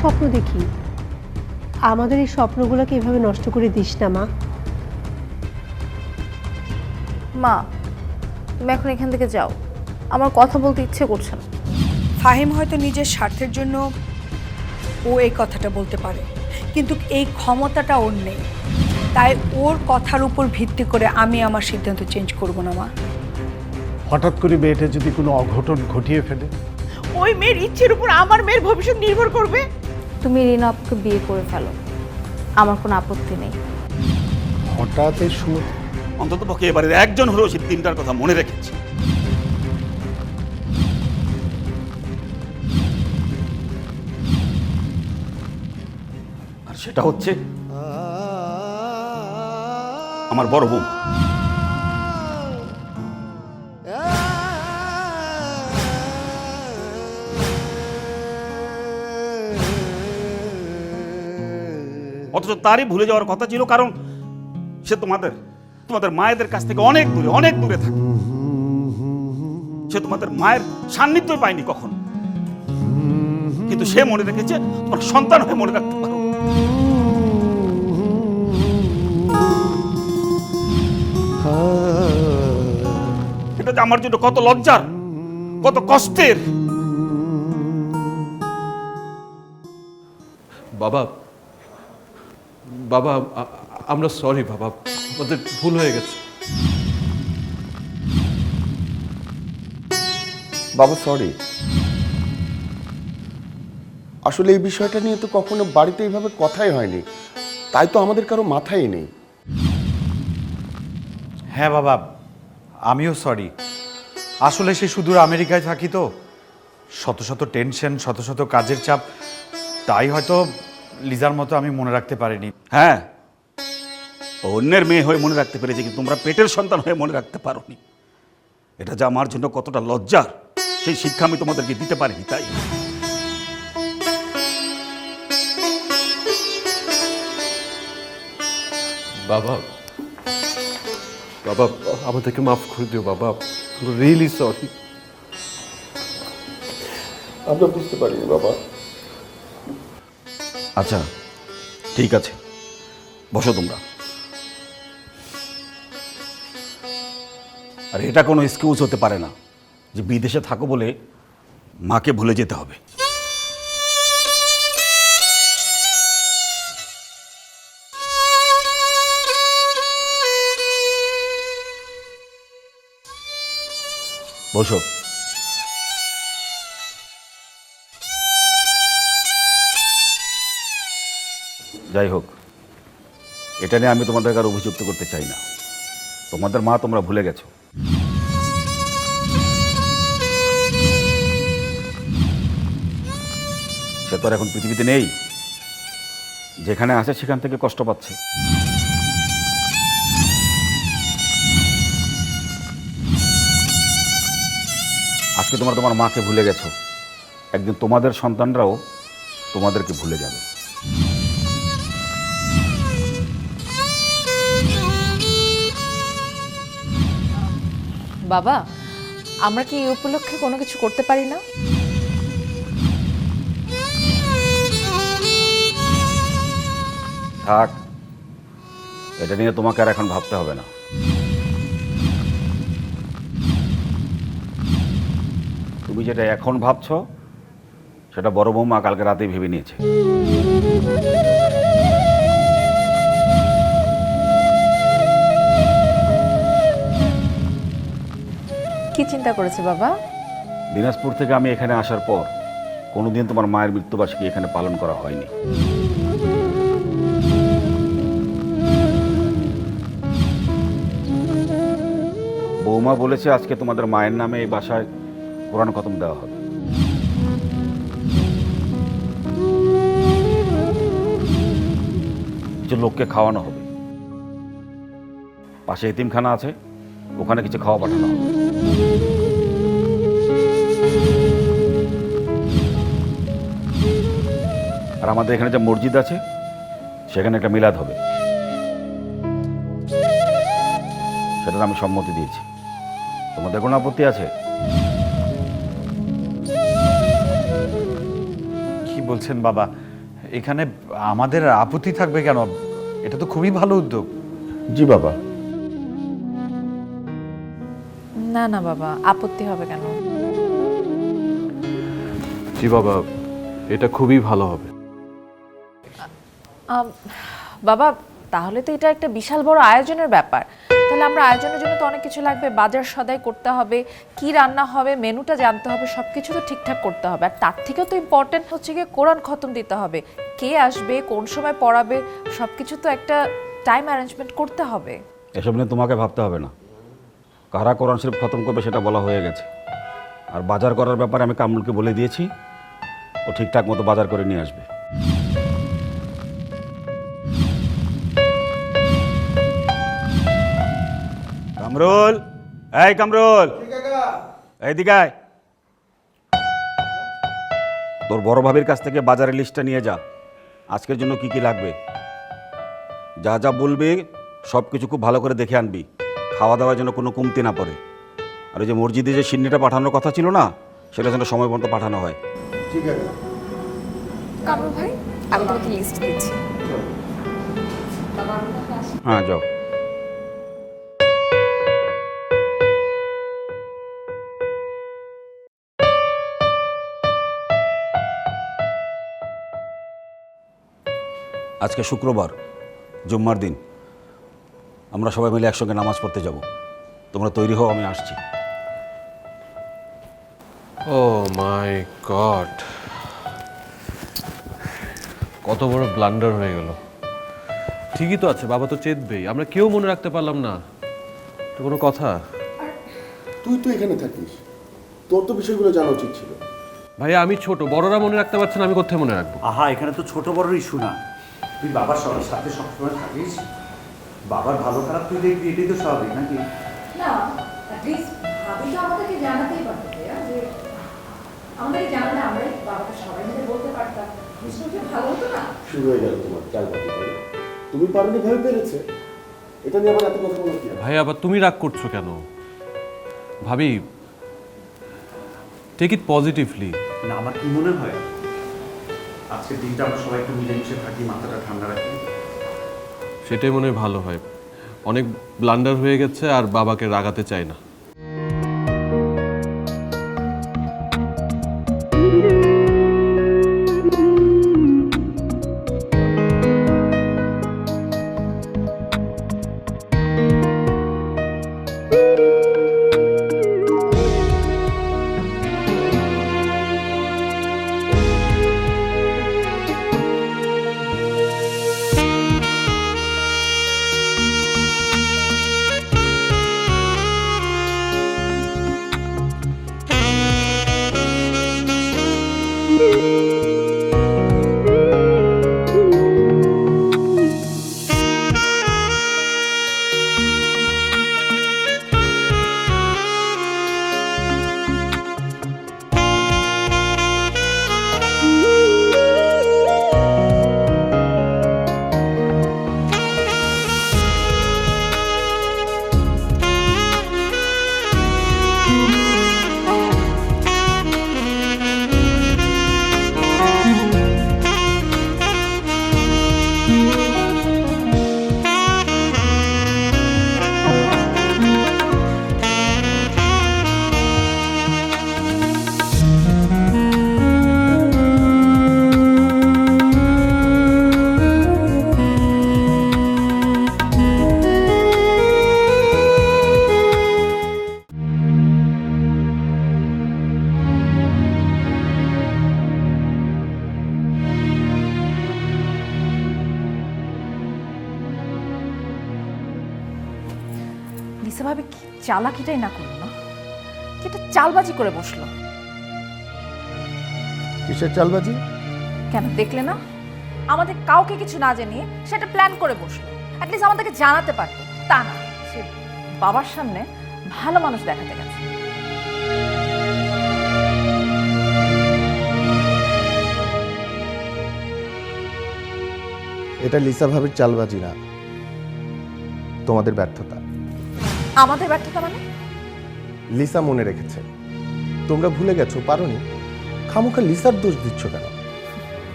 স্বপ্ন দেখি। আমাদের এই স্বপ্নগুলোকে এভাবে নষ্ট করে দিস না মা। মা তুমি এখন এখান থেকে যাও। আমার কথা বলতে ইচ্ছে করছে না। ফাহিম হয়তো নিজের স্বার্থের জন্য ও এই কথাটা বলতে পারে কিন্তু এই ক্ষমতাটা ওর নেই। তাই ওর কথার উপর ভিত্তি করে আমি আমার সিদ্ধান্ত চেঞ্জ করব না মা। হঠাৎ করে মেয়েটা যদি কোনো অঘটন ঘটিয়ে ফেলে? ওই মেয়ের ইচ্ছের উপর আমার মেয়ের ভবিষ্যৎ নির্ভর করবে? তুমি রিনা আপুকে বিয়ে করে ফেলো। আমার কোনো আপত্তি নেই। হঠাৎ এই সময় অন্তত পক্ষে এবারে একজন হলেও সেই তিনটার কথা মনে রেখেছে। আর সেটা হচ্ছে আমার বড় বোন অথচ তারই ভুলে যাওয়ার কথা ছিল, কারণ সে তোমাদের তোমাদের মায়েদের কাছ থেকে অনেক দূরে অনেক দূরে থাকে। সে তোমাদের মায়ের সান্নিধ্যই পায়নি কখন। কিন্তু সে মনে রেখেছে, তোমার সন্তান হয়ে মনে রাখতে পারো। এটা যে আমার জন্য কত লজ্জার, কত কষ্টের। বাবা বাবা আমরা সরি বাবা আমাদের ভুল হয়ে গেছে। বাবা সরি আসলে এই বিষয়টা নিয়ে তো কখনো বাড়িতে এইভাবে কথাই হয়নি। তাই তো আমাদের কারও মাথায় নেই। হ্যাঁ বাবা আমিও সরি আসলে সে সুদূর আমেরিকায় থাকি তো। শত শত টেনশন শত শত কাজের চাপ তাই হয়তো লিজার মতো আমি মনে রাখতে পারিনি। হ্যাঁ। অন্যের মেয়ে হয়ে মনে রাখতে পেরেছি কিন্তু তোমরা পেটের সন্তান হয়ে মনে রাখতে পারোনি। এটা যে আমার জন্য কতটা লজ্জার সেই শিক্ষা আমি তোমাদেরকে দিতে পারিনি তাই। বাবা বাবা আমাদেরকে মাফ করে দিও বাবা। রিয়েলি সরি আমরা বুঝতে পারিনি বাবা। আচ্ছা ঠিক আছে। বসো তোমরা। আর এটা কোনো এক্সকিউজ হতে পারে না যে বিদেশে থাকো বলে মাকে ভুলে যেতে হবে। বসো। যাই হোক, এটা নিয়ে আমি তোমাদের আর অভিযুক্ত করতে চাই না। তোমাদের মা তোমরা ভুলে গেছো। সে তো আর এখন পৃথিবীতে নেই। যেখানে আছে সেখান থেকে কষ্ট পাচ্ছে। আজকে তোমরা তোমার মাকে ভুলে গেছো। একদিন তোমাদের সন্তানরাও তোমাদেরকে ভুলে যাবে। বাবা, আমরা কি এই উপলক্ষে কোনো কিছু করতে পারি না? থাক, এটা নিয়ে তোমাকে আর এখন ভাবতে হবে না। তুমি যেটা এখন ভাবছ, সেটা বড় বৌমা কালকে রাতেই ভেবে নিয়েছে। চিন্তা করেছে বাবা? দিনাজপুর থেকে আমি এখানে আসার পর কোনোদিন তোমার মায়ের মৃত্যুবার্ষিকী এখানে পালন করা হয়নি। বৌমা বলেছে আজকে তোমাদের মায়ের নামে এই বাসায় কোরআন খতম দেওয়া হবে। কিছু লোককে খাওয়ানো হবে। পাশে এতিমখানা আছে, ওখানে কিছু খাওয়া পাঠানো হবে। আর আমাদের এখানে যে মসজিদ আছে সেখানে একটা মিলাদ হবে। সেটার আমি সম্মতি দিয়েছি। তোমাদের কোনো আপত্তি আছে? কি বলছেন বাবা? এখানে আমাদের আপত্তি থাকবে কেন? এটা তো খুবই ভালো উদ্যোগ। জি বাবা। না না বাবা আপত্তি হবে কেন? জি বাবা এটা খুবই ভালো হবে। আম, বাবা তাহলে তো এটা একটা বিশাল বড় আয়োজনের ব্যাপার। তাহলে আমরা আয়োজনের জন্য তো অনেক কিছু লাগবে বাজার সদাই করতে হবে কি রান্না হবে মেনুটা জানতে হবে সব কিছু তো ঠিকঠাক করতে হবে। আর তার থেকেও তো ইম্পর্টেন্ট হচ্ছে গিয়ে কোরআন খতম দিতে হবে। কে আসবে কোন সময় পড়াবে সব কিছু তো একটা টাইম অ্যারেঞ্জমেন্ট করতে হবে। এসব নিয়ে তোমাকে ভাবতে হবে না। কারা কোরআন শরীফ খতম করবে সেটা বলা হয়ে গেছে। আর বাজার করার ব্যাপারে আমি কামরুলকে বলে দিয়েছি, ও ঠিকঠাক মতো বাজার করে নিয়ে আসবে। কামরুল, এই কামরুল এই দিকায় তোর বড় ভাবির কাছ থেকে বাজারের লিস্টটা নিয়ে যা। আজকের জন্য কি কি লাগবে? যা যা বলবি সব কিছু খুব ভালো করে দেখে আনবি। খাওয়া দাওয়ার জন্য কোনো কমতি না পড়ে। আর ওই যে মসজিদে যে সিন্নিটা পাঠানোর কথা ছিল না সেটা যেন সময় মতো পাঠানো হয়। ঠিক আছে। কামরুল ভাই আমি তোমাকে লিস্ট দিচ্ছি। হ্যাঁ যাও। আজকে শুক্রবার জুম্মার দিন। আমরা সবাই মিলে একসঙ্গে নামাজ পড়তে যাব। তোমরা তৈরি হও আমি আসছি। Oh my god. কত বড় ব্লান্ডার হয়ে গেল। ঠিকই তো আছে বাবা তো চেতবেই। আমরা কেউ মনে রাখতে পারলাম না। তো কোনো কথা? তুই তো এখানে থাকিস। তোর তো বিষয়গুলো জানা উচিত ছিল। ভাই আমি ছোট। বড়রা মনে রাখতে পারছে না আমি কোথায় মনে রাখব? আহা এখানে তো ছোট বড় ইস্যু না। তুই বাবার সবার সাথে সবসময় থাকিস? বাবার ভালো খারাপ তুই দেখবি এটাই তো স্বাভাবিক নাকি? না অ্যাটলিস্ট ভাবি তো আমাদেরকে জানাতেই পারতো ভাইয়া যে আমাদেরকে জানালে আমরাই বাবাকে সবাই মিলে বলতে পারতাম। জিনিসটা ভালো হতো না? শুরু হয়ে গেল তোমার চালবাতি করে। তুমি পারোনি ভেবে পেরেছে এটা নিয়ে আমার এত কথা বলো ভাই আবার তুমি রাগ করছ কেন? ভাবি টেক ইট পজিটিভলি না আমার কি মনে হয়? আজকের দিনটা আমরা সবাই একটু মিলেমিশে থাকি মাথাটা ঠান্ডা রাখি। সেটাই মনে হয় ভালো হয়। অনেক ব্লান্ডার হয়ে গেছে আর বাবাকে রাগাতে চায় না। চালাকিটাই না করল না? কি একটা চালবাজি করে বসল। কিসের চালবাজি? কেন দেখলে না? আমাদের কাউকে কিছু না জানিয়ে সেটা প্ল্যান করে বসল। অ্যাটলিস্ট আমাদেরকে জানাতে পারতো। তা না সে বাবার সামনে ভালো মানুষ দেখাতে গেছে। এটা লিসা ভাবির চালবাজি না। তোমাদের ব্যর্থতা। আমাদের ব্যর্থতা মানে? লিসা মনে রেখেছে। তোমরা ভুলে গেছো পারোনি? খামোখা লিসার দোষ দিচ্ছ কেন?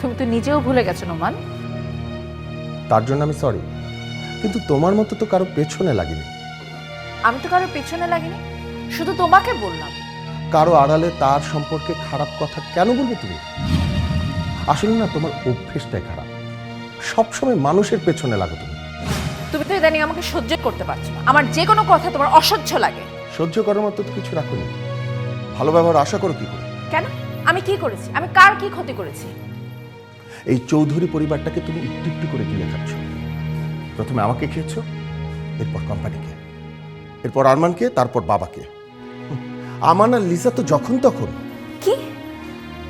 তুমি তো নিজেও ভুলে গেছো নোমান। তার জন্য আমি সরি কিন্তু তোমার মতো তো কারও পেছনে লাগিনি। আমি তো কারোর পেছনে লাগিনি। শুধু তোমাকে বললাম। কারও আড়ালে তার সম্পর্কে খারাপ কথা কেন বলবে তুমি? আসলে না তোমার অভ্যেসটাই খারাপ। সবসময় মানুষের পেছনে লাগো তুমি। তুমি তো ইদানিং আমাকে সহ্য করতে পারছ না। আমার যে কোনো কথা তোমার অসহ্য লাগে। সহ্য করার মতো তো কিছু রাখোনি। ভালো ব্যবহার আশা করো কি করে? কেন? আমি কি করেছি? আমি কার কি ক্ষতি করেছি? এই চৌধুরী পরিবারটাকে তুমি একটু একটু করে গিলে খাচ্ছ। প্রথমে আমাকে খেয়েছো এরপর কোম্পানিকে। এরপর আরমানকে তারপর বাবাকে। আমান আর লিসা তো যখন তখন। কি?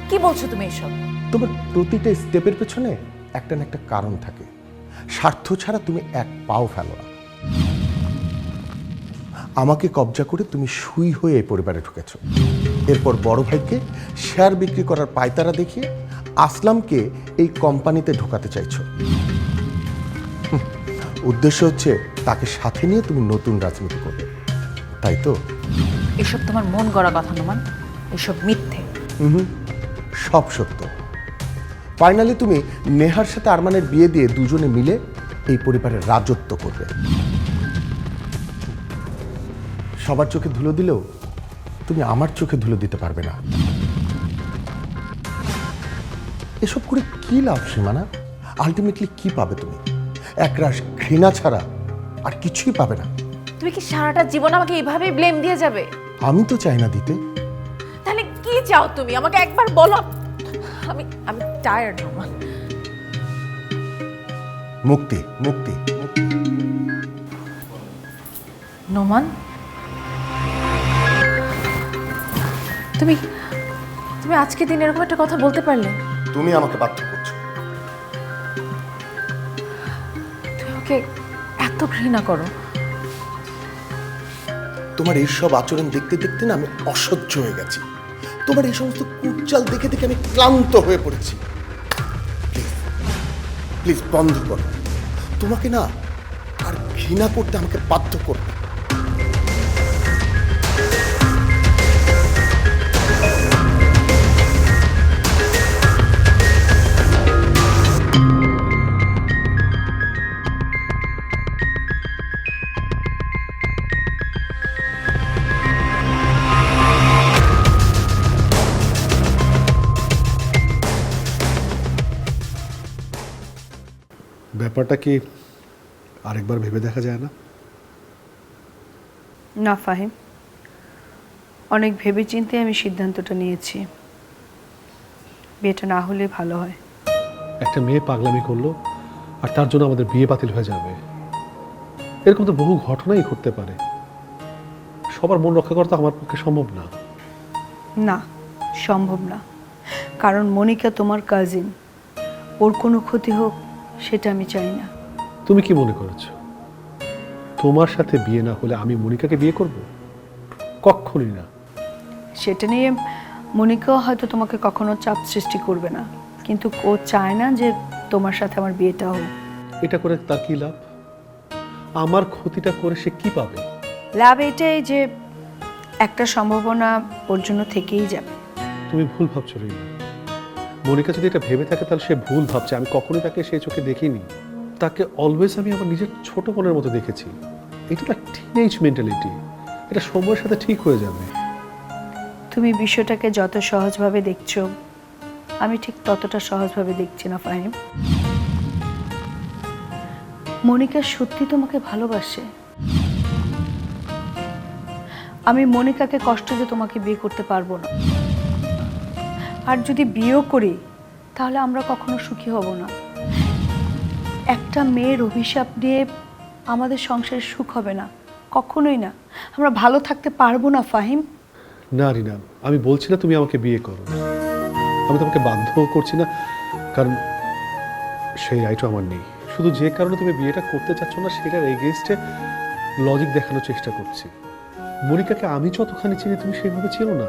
কি বলছো তুমি এসব? তোমার প্রতিটা স্টেপের পেছনে একটা না একটা কারণ থাকে। স্বার্থ ছাড়া তুমি এক পাও ফেলো না। আমাকে কবজা করে তুমি সুই হয়ে এই পরিবারে ঢুকেছ। এরপর বড় ভাইকে শেয়ার বিক্রি করার পায়তারা দেখিয়ে আসলামকে এই কোম্পানিতে ঢোকাতে চাইছো। উদ্দেশ্য হচ্ছে তাকে সাথে নিয়ে তুমি নতুন রাজনীতি করবে। তাই তো? এসব তোমার মন গড়া কথা নোমান। এসব মিথ্যে। সব সত্য। ফাইনালি তুমি নেহার সাথে আরমানের বিয়ে দিয়ে দুজনে মিলে এই পরিবারের রাজত্ব করবে। সবার চোখে ধুলো দিলেও তুমি আমার চোখে ধুলো দিতে পারবে না। এসব করে কি লাভ সীমানা? আলটিমেটলি কি পাবে তুমি? একরাশ ঘৃণা ছাড়া আর কিছুই পাবে না। তুমি কি সারাটা জীবন আমাকে এইভাবেই ব্লেম দিয়ে যাবে? আমি তো চাই না দিতে। তাহলে কি চাও তুমি? আমাকে একবার বলো। আমি আমি টায়ার্ড নোমান মুক্তি মুক্তি নোমান? তুমি তুমি আজকে দিন এরকম একটা কথা বলতে পারলে? তুমি আমাকে বাধ্য করছ। তুমি আমাকে এত ঘৃণা করো। তোমার এইসব আচরণ দেখতে দেখতে না আমি অসহ্য হয়ে গেছি। তোমার এই সমস্ত কুটচাল দেখে দেখে আমি ক্লান্ত হয়ে পড়েছি। প্লিজ বন্ধ করো। তোমাকে না আর ঘৃণা করতে আমাকে বাধ্য করবে ব্যাপারটা কি আরেকবার ভেবে দেখা যায় না? না ফাহিম। অনেক ভেবেচিন্তে আমি সিদ্ধান্তটা নিয়েছি। বিয়েটা না হলে ভালো হয়। একটা মেয়ে পাগলামি করল আর তার জন্য আমাদের বিয়ে বাতিল হয়ে যাবে। এরকম তো বহু ঘটনাই ঘটতে পারে। সবার মন রক্ষা করা তো আমার পক্ষে সম্ভব না। না সম্ভব না। কারণ মনিকা তোমার কাজিন ওর কোনো ক্ষতি হোক সেটা আমি চাই না। তুমি কি মনে করেছ? তোমার সাথে বিয়ে না হলে আমি মনিকাকে বিয়ে করব? কখনই না। সেটা নিয়ে মনিকাও হয়তো তোমাকে কখনো চাপ সৃষ্টি করবে না। কিন্তু ও চায় না যে তোমার সাথে আমার বিয়েটা হোক। এটা করে তার কি লাভ? আমার ক্ষতিটা করে সে কি পাবে? লাভ এটাই যে একটা সম্ভাবনা ওর জন্য থেকেই যাবে। তুমি ভুল ভাবছ রিনা মনিকা যদি এটা ভেবে থাকে, তাহলে সে ভুল ভাবছে। আমি কখনোই তাকে সেই চোখে দেখিনি। তাকে অলওয়েজ আমি আমার নিজের ছোট বোনের মতো দেখেছি। এটা একটা টিনেজ মেন্টালিটি এটা সময়ের সাথে ঠিক হয়ে যাবে। তুমি বিষয়টাকে যত সহজভাবে দেখছ, আমি ঠিক ততটা সহজভাবে দেখছি না, ফাহিম। মনিকা সত্যি তোমাকে ভালোবাসে? আমি মনিকাকে কষ্ট দিয়ে তোমাকে বিয়ে করতে পারব না। আর যদি বিয়েও করি, তাহলে আমরা কখনো সুখী হব না। একটা মেয়ের অভিশাপ দিয়ে আমাদের সংসারে সুখ হবে না, কখনোই না। আমরা ভালো থাকতে পারব না, ফাহিম। না, রিনা, আমি বলছি না তুমি আমাকে বিয়ে করো আমি তোমাকে বাধ্যও করছি না, কারণ সেই রাইটও আমার নেই। শুধু যে কারণে তুমি বিয়েটা করতে চাচ্ছ না, সেটার এগেনস্টে লজিক দেখানোর চেষ্টা করছি। মনিকাকে আমি যতখানি চিনি, তুমি সেইভাবে চিনো না।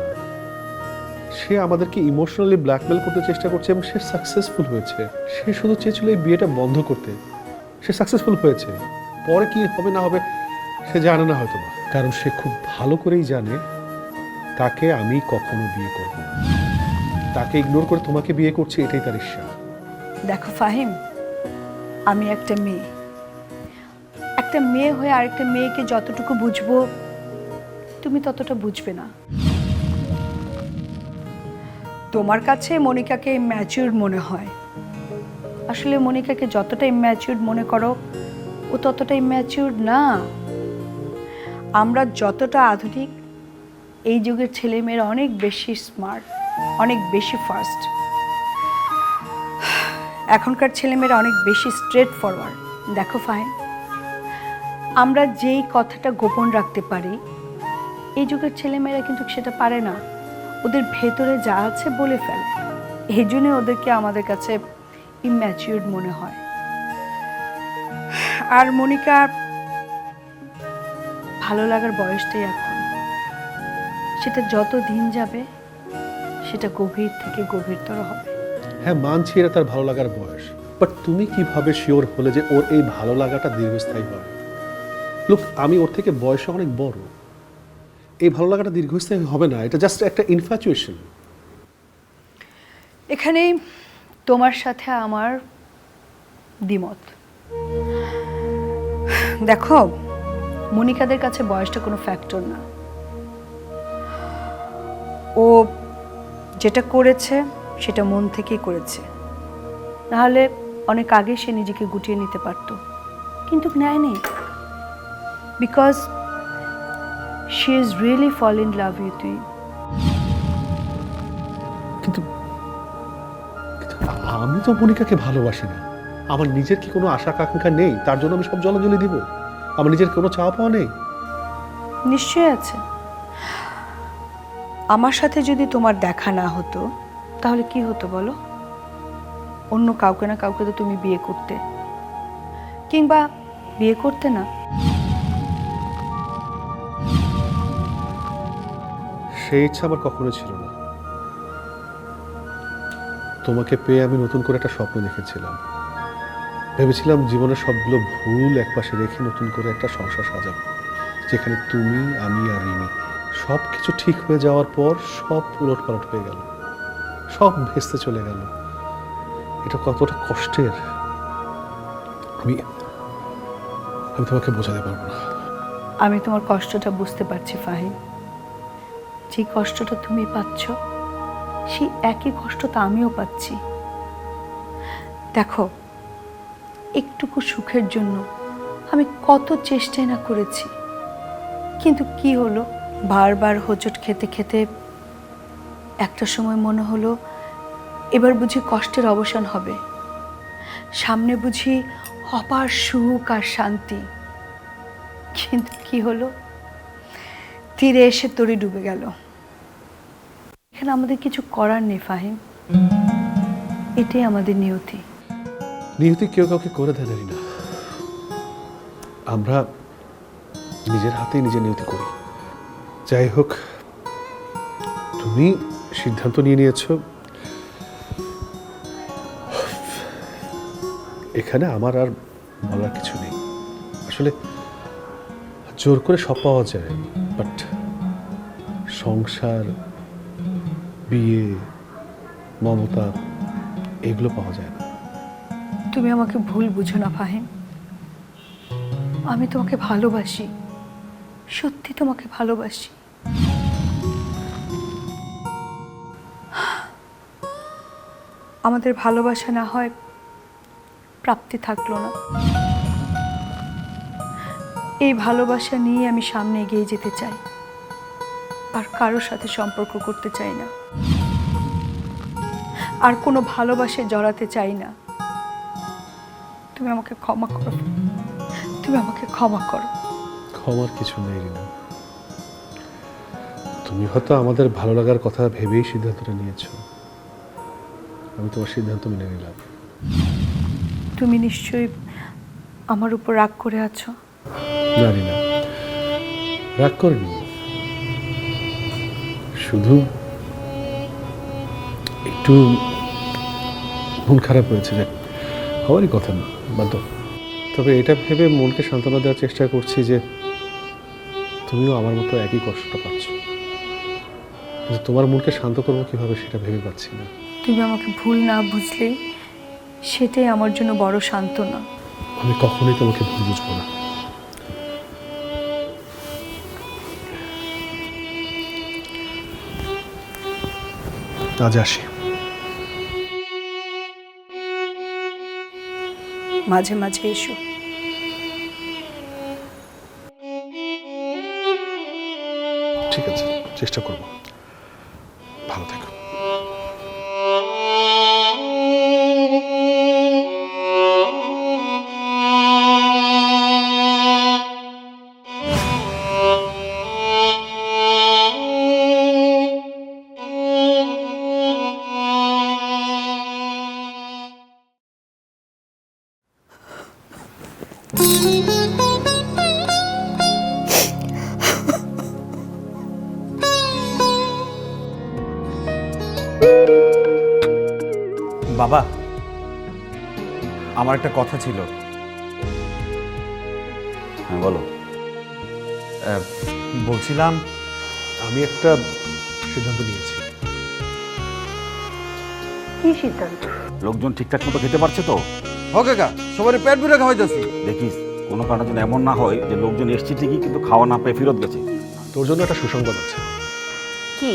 সে আমাদেরকে ইমোশনালি ব্ল্যাকমেল করতে চেষ্টা করছে এবং সে সাকসেসফুল হয়েছে। সে শুধু চেয়েছিল এই বিয়েটা বন্ধ করতে। সে সাকসেসফুল হয়েছে। পরে কি হবে না হবে, সে জানে না হয়তো কারণ সে খুব ভালো করেই জানে, তাকে আমি কখনো বিয়ে করব তাকে ইগনোর করে তোমাকে বিয়ে করছি, এটাই তার ইচ্ছা। দেখো ফাহিম, আমি একটা মেয়ে। একটা মেয়ে হয়ে আরেকটা মেয়েকে যতটুকু বুঝব, তুমি ততটা বুঝবে না। তোমার কাছে মনিকাকে ম্যাচিউর মনে হয়। আসলে মনিকাকে যতটা ইম্যাচিউর মনে করো, ও ততটা ইম্যাচিউর না। আমরা যতটা আধুনিক, এই যুগের ছেলেমেয়েরা অনেক বেশি স্মার্ট অনেক বেশি ফাস্ট এখনকার ছেলেমেয়েরা অনেক বেশি স্ট্রেট ফরওয়ার্ড দেখো ফাইন আমরা যেই কথাটা গোপন রাখতে পারি, এই যুগের ছেলেমেয়েরা কিন্তু সেটা পারে না। ওদের ভেতরে যা আছে বলে ফেলে। এই জন্য ওদেরকে আমাদের কাছে ইম্যাচিউর্ড মনে হয়। আর মনিকা, ভালো লাগার বয়সটাই এখন। সেটা যত দিন যাবে, সেটা গভীর থেকে গভীরতর হবে। হ্যাঁ মানছি এটা তার ভালো লাগার বয়স। বাট তুমি কীভাবে শিওর হলে যে ওর এই ভালো লাগাটা দীর্ঘস্থায়ী হবে লোক আমি ওর থেকে বয়সে অনেক বড়। এই ভালো লাগাটা দীর্ঘস্থায়ী হবে না, এটা জাস্ট একটা ইনফ্যাচুয়েশন এখানে তোমার সাথে আমার দ্বিমত। দেখো, মনিকাদের কাছে বয়সটা কোনো ফ্যাক্টর না। ও যেটা করেছে, সেটা মন থেকেই করেছে। নাহলে অনেক আগে সে নিজেকে গুটিয়ে নিতে পারত। কিন্তু নেয়নি because she is really fall in love you তুই কিন্তু কিন্তু আমি তো মনিকাকে ভালোবাসি না। আমার নিজের কি কোনো আশা আকাঙ্ক্ষা নেই? তার জন্য আমি সব জলাঞ্জলি দিব। আমার নিজের কোনো চাওয়া পাওয়া নেই। নিশ্চয়ই আছে। আমার সাথে যদি তোমার দেখা না হতো তাহলে কি হতো বলো? অন্য কাউকে না কাউকে তো তুমি বিয়ে করতে। কিংবা বিয়ে করতে না। সেই ইচ্ছা আমার কখনো ছিল না। তোমাকে পেয়ে আমি নতুন করে একটা স্বপ্ন দেখেছিলাম। ভেবেছিলাম জীবনের সবগুলো ভুল একপাশে রেখে নতুন করে একটা সংসার সাজাবো, যেখানে তুমি, আমি আর রিমি। সব কিছু ঠিক হয়ে যাওয়ার পর সব উলট পালট হয়ে গেল। সব ভেস্তে চলে গেল। এটা কতটা কষ্টের? আমি আমি তোমাকে বোঝাতে পারব না। আমি তোমার কষ্টটা বুঝতে পারছি, ফাহিম। যে কষ্টটা তুমি পাচ্ছ, সেই একই কষ্ট তা আমিও পাচ্ছি। দেখো, একটুকু সুখের জন্য আমি কত চেষ্টাই না করেছি, কিন্তু কি হলো? বারবার হোঁচট খেতে খেতে একটা সময় মনে হলো, এবার বুঝি কষ্টের অবসান হবে। সামনে বুঝি অপার সুখ আর শান্তি। কিন্তু কি হলো? তীরে এসে তরি ডুবে গেল। এখানে আমাদের কিছু করার নেই, ফাহিম। এটাই আমাদের নিয়তি। নিয়তি কেউ কাউকে করে দেয় না। আমরা নিজের হাতেই নিজের নিয়তি করি। যাই হোক, তুমি সিদ্ধান্ত নিয়ে নিয়েছো। এখানে আমার আর বলার কিছু নেই। আসলে জোর করে সব পাওয়া যায় বাট সংসার বিয়ে, মমতা, এগুলো পাওয়া যায় না। তুমি আমাকে ভুল বুঝো না, ফাহিম। আমি তোমাকে ভালোবাসি। সত্যি তোমাকে ভালোবাসি। আমাদের ভালোবাসা না হয় প্রাপ্তি থাকল না। এই ভালোবাসা নিয়ে আমি সামনে এগিয়ে যেতে চাই। আর কারোর সাথে সম্পর্ক করতে চাই না। আর কোনো ভালোবাসে জড়াতে চাই না। তুমি আমাকে ক্ষমা করো। তুমি আমাকে ক্ষমা করো। ক্ষমার কিছু নেই রিনা। তুমি হয়তো আমাদের ভালো লাগার কথা ভেবেই সিদ্ধান্তটা নিয়েছো। আমি তোমার সিদ্ধান্ত মেনে নিলাম। তুমি নিশ্চয়ই আমার উপর রাগ করে আছো। জানি না রাগ করিনি। শুধু একটু মন খারাপ হয়েছে যে হওয়ারই কথা না বাধ্য তবে এটা ভেবে মনকে সান্ত্বনা দেওয়ার চেষ্টা করছি যে তুমিও আমার মতো একই কষ্টটা পাচ্ছ। কিন্তু তোমার মনকে শান্ত করব কীভাবে সেটা ভেবে পাচ্ছি না। তুমি আমাকে ভুল না বুঝলেই সেটাই আমার জন্য বড় শান্ত না আমি কখনোই তোমাকে ভুল বুঝব না। আজ আসি। মাঝে মাঝে এসো। ঠিক আছে চেষ্টা করব। আমার একটা কথা ছিল। হ্যাঁ বলো। আহ, বলছিলাম আমি একটা সিদ্ধান্ত নিয়েছি। কি সিদ্ধান্ত? লোকজন ঠিকঠাক মতো খেতে পারছে তো? ওকে কা সবাই পেট ভরে খাওয়াইতেছি দেখিস কোনো কারণে যেন এমন না হয় যে লোকজন এসছে ঠিকই কিন্তু খাওয়া না পেয়ে ফেরত গেছে। তোর জন্য একটা সুসংবাদ আছে। কি?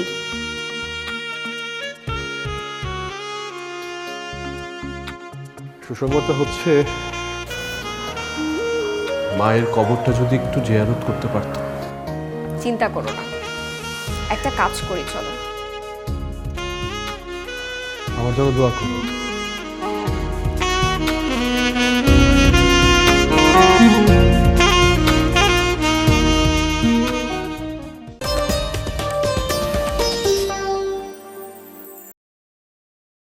সুসংবাদটা হচ্ছে মায়ের কবরটা যদি একটু জেয়ারত করতে পারত। চিন্তা করো না। একটা কাজ করি চলো। আমার জন্য দোয়া করো।